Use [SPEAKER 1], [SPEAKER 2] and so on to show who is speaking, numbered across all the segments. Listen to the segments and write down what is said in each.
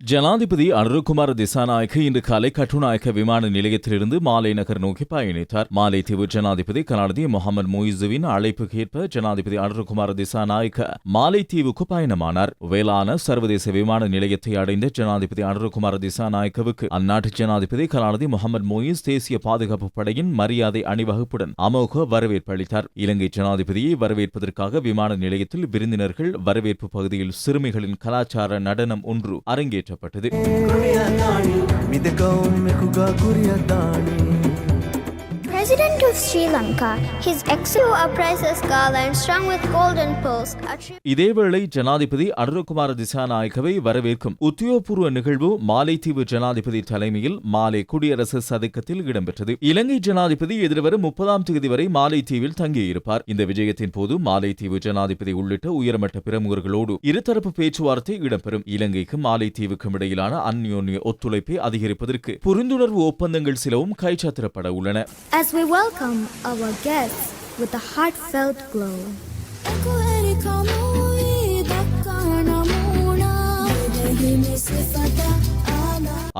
[SPEAKER 1] ஜனாதிபதி அனுருகுமார் திசாநாயக்க இன்று காலை கட்டுநாயக்க விமான நிலையத்திலிருந்து மாலை நகர் நோக்கி பயணித்தார். மாலைத்தீவு ஜனாதிபதி கலாநிதி முகமது மொய்சுவின் அழைப்புக்கு ஏற்ப ஜனாதிபதி அனுருகுமார் திசாநாயக்க மாலைத்தீவுக்கு பயணமானார். வேளாண் சர்வதேச விமான நிலையத்தை அடைந்த ஜனாதிபதி அனுருகுமார் திசாநாயக்கவுக்கு அந்நாட்டு ஜனாதிபதி கலாநிதி முகமது மொயிஸ் தேசிய பாதுகாப்பு படையின் மரியாதை அணிவகுப்புடன் அமோக வரவேற்பு அளித்தார். இலங்கை ஜனாதிபதியை வரவேற்பதற்காக விமான நிலையத்தில் விருந்தினர்கள் வரவேற்பு பகுதியில் சிறுமிகளின் கலாச்சார நடனம் ஒன்று
[SPEAKER 2] அரங்கேற்ற చేపట్టది
[SPEAKER 1] இதேவேளை ஜனாதிபதி அனுரகுமார திசாநாயக்கவை வரவேற்கும் உத்தியோகபூர்வ நிகழ்வு மாலைத்தீவு ஜனாதிபதி தலைமையில் மாலை குடியரசு சதுக்கத்தில் இடம்பெற்றது. இலங்கை ஜனாதிபதி எதிர்வரும் முப்பதாம் தேதி வரை மாலைத்தீவில் தங்கியிருப்பார். இந்த விஜயத்தின் போது மாலைத்தீவு ஜனாதிபதி உள்ளிட்ட உயர்மட்ட பிரமுகர்களோடு இருதரப்பு பேச்சுவார்த்தை இடம்பெறும். இலங்கைக்கும் மாலைத்தீவுக்கும் இடையிலான அந்யோன்ய ஒத்துழைப்பை அதிகரிப்பதற்கு புரிந்துணர்வு ஒப்பந்தங்கள் சிலவும் கைச்சாத்திடப்பட உள்ளன.
[SPEAKER 2] Welcome our guests with a heartfelt glow.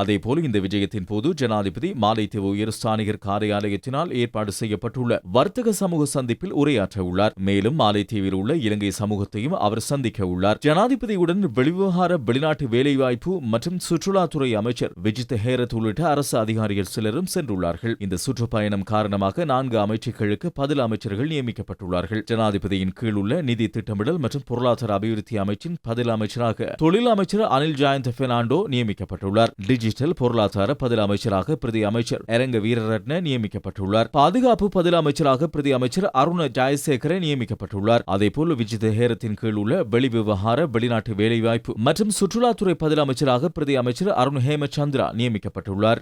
[SPEAKER 1] அதேபோல் இந்த விஜயத்தின் போது ஜனாதிபதி மாலைத்தீவு உயர்ஸ்தானிகர் காரியாலயத்தினால் ஏற்பாடு செய்யப்பட்டுள்ள வர்த்தக சமூக சந்திப்பில் உரையாற்ற உள்ளார் மேலும் மாலைத்தீவில் உள்ள இலங்கை சமூகத்தையும் அவர் சந்திக்க உள்ளார். ஜனாதிபதியுடன் வெளிவிவகார வெளிநாட்டு வேலைவாய்ப்பு மற்றும் சுற்றுலாத்துறை அமைச்சர் விஜித் ஹேரத் உள்ளிட்ட அரசு அதிகாரிகள் சிலரும் சென்றுள்ளார்கள். இந்த சுற்றுப்பயணம் காரணமாக நான்கு அமைச்சுகளுக்கு பதில் அமைச்சர்கள் நியமிக்கப்பட்டுள்ளார்கள். ஜனாதிபதியின் கீழ் உள்ள நிதி திட்டமிடல் மற்றும் பொருளாதார அபிவிருத்தி அமைச்சின் பதில் அமைச்சராக தொழில் அமைச்சர் அனில் ஜாயந்த் பெர்னாண்டோ நியமிக்கப்பட்டுள்ளார். டிஜிட்டல் பொருளாதார பதில் அமைச்சராக பிரதி அமைச்சர் அரங்க வீரரட்ன நியமிக்கப்பட்டுள்ளார். பாதுகாப்பு பதில் அமைச்சராக பிரதி அமைச்சர் அருண ஜாயசேகர நியமிக்கப்பட்டுள்ளார். அதேபோல் விஜித் ஹேரத்தின் கீழ் உள்ள வெளிவிவகார வெளிநாட்டு வேலைவாய்ப்பு மற்றும் சுற்றுலாத்துறை பதில் அமைச்சராக பிரதி அமைச்சர் அருண் ஹேமச்சந்திரா நியமிக்கப்பட்டுள்ளார்.